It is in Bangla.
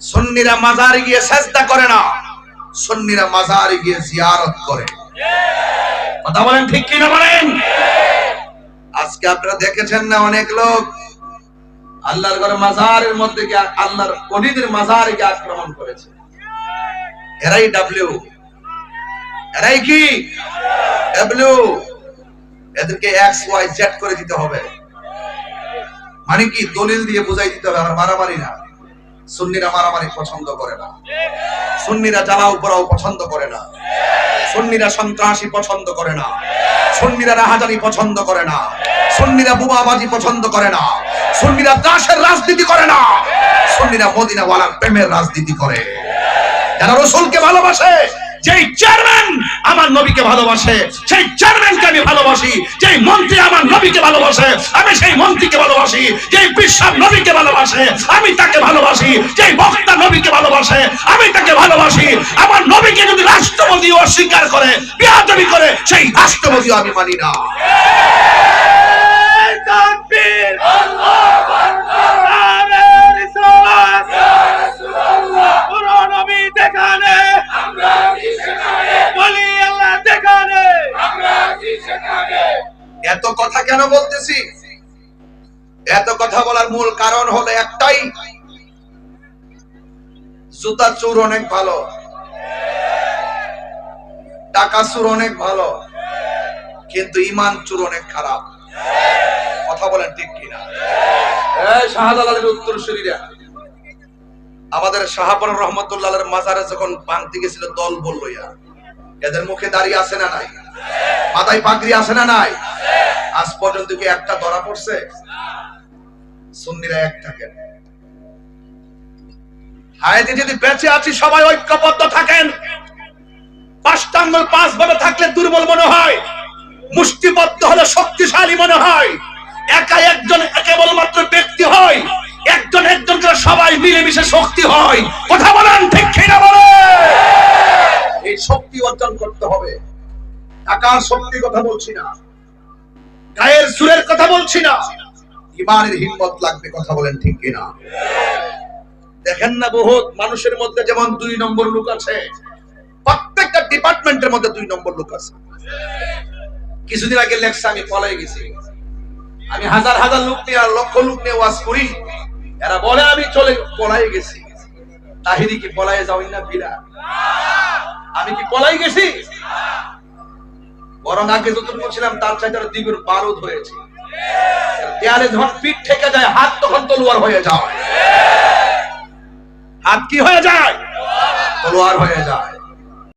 সুন্নিরা মাজারে গিয়ে সেজদা করে না, সুন্নিরা মাজারে গিয়ে জিয়ারত করে। কথা বলেন ঠিক কি না বলেন? আজকে আপনারা দেখেছেন না অনেক লোক আল্লাহর ঘরে মাজারের মধ্যে গিয়ে আল্লাহর অলিদের মাজারে গিয়ে আক্রমণ করেছে। এরাই ডাব্লিউ এরাই কি? ডাব্লিউ এদেরকে এক্স ওয়াই জেড করে দিতে হবে। মানে কি? দলিল দিয়ে বুঝাই দিতে হবে আমার মারামারি না। সুন্নিরা মারামারি পছন্দ করে না। সুন্নিরা জ্বালাও পোড়াও পছন্দ করে না। সুন্নিরা সন্ত্রাসী পছন্দ করে না। সুন্নিরা রাহাজানি পছন্দ করে না। সুন্নিরা বুবাবাজি পছন্দ করে না। সুন্নিরা দাসের রাজনীতি করে না। সুন্নিরা মদিনা ওয়ালার প্রেমের রাজনীতি করে। যারা রসুলকে ভালোবাসে, যেই চেয়ারম্যান আমার নবীকে ভালোবাসে, সেই চেয়ারম্যানকে আমি ভালোবাসি, যেই মন্ত্রী আমার নবীকে ভালোবাসে, আমি সেই মন্ত্রীকে ভালোবাসি, যেই বিশ্বাস নবীকে ভালোবাসে, আমি তাকে ভালোবাসি, যেই বক্তা নবীকে ভালোবাসে, আমি তাকে ভালোবাসি। আমার নবীকে যদি রাষ্ট্রপতি অস্বীকার করে, বিয়াদবি করে, সেই রাষ্ট্রপতিও আমি মানি না তাকবীর আল্লাহু আকবার নারে রিসালাত পুরো নবী দেখানে আমরা কি শেখানে বলি আল্লাহ দেখানে আমরা কি শেখানে এত কথা কেন বলতেছি? এত কথা বলার মূল কারণ হলো একটাই। জুতা চুর অনেক ভালো। টাকা চুর অনেক ভালো। কিন্তু ইমান চুর অনেক খারাপ। কথা বলেন ঠিক কিনা? শাহজালালের উত্তর শরীরা আমাদের শাহাবর রহমতুল্লাহ মাজারে যখন ভাঙতে গেছিল, দল বলল এদের মুখে দাঁড়িয়ে আছে না নাই? মাথায় পাগড়ি আছে না নাই? আজ পর্যন্ত কি একটা ধরা পড়ছে? সুন্নিরা এক থাকেন হায়াতে যদি বেঁচে আছি সবাই ঐক্যবদ্ধ থাকেন। পাঁচটা আঙ্গুল পাঁচ ভাবে থাকলে দুর্বল মনে হয়। মুষ্টিবদ্ধ হলে শক্তিশালী মনে হয়। একা একজন কেবলমাত্র ব্যক্তি হয়। একজন একজন করে সবাই মিলেমিশে শক্তি হয়। কথা বলেন ঠিক কিনা বলে এই শক্তি অর্জন করতে হবে। টাকার শক্তির কথা বলছি না। গায়ের সুরের কথা বলছি না। ইমানের হিম্মত লাগবে কথা বলেন ঠিক কিনা? দেখেন না বহুত মানুষের মধ্যে যেমন দুই নম্বর লোক আছে, প্রত্যেকটা ডিপার্টমেন্টের মধ্যে দুই নম্বর লোক আছে। কিছুদিন আগে লেখছে, আমি পলাই গেছি। আমি হাজার হাজার লোক নিয়ে আর লক্ষ লোক নিয়ে ওয়াজ করি। এরা বলে, আমি চলে পলাই গেছি। তাহিরি কি পলাই যাওই না বিরা আমি কি পলাই গেছি? বরং আগে যতটুকু ছিলাম তার চাইতে দ্বীপের বারুদ হয়েছে। দেয়ালে যখন পিঠ থেকে যায়, হাত তখন তলোয়ার হয়ে যায়। হাত কি হয়ে যায়? তলোয়ার হয়ে যায়।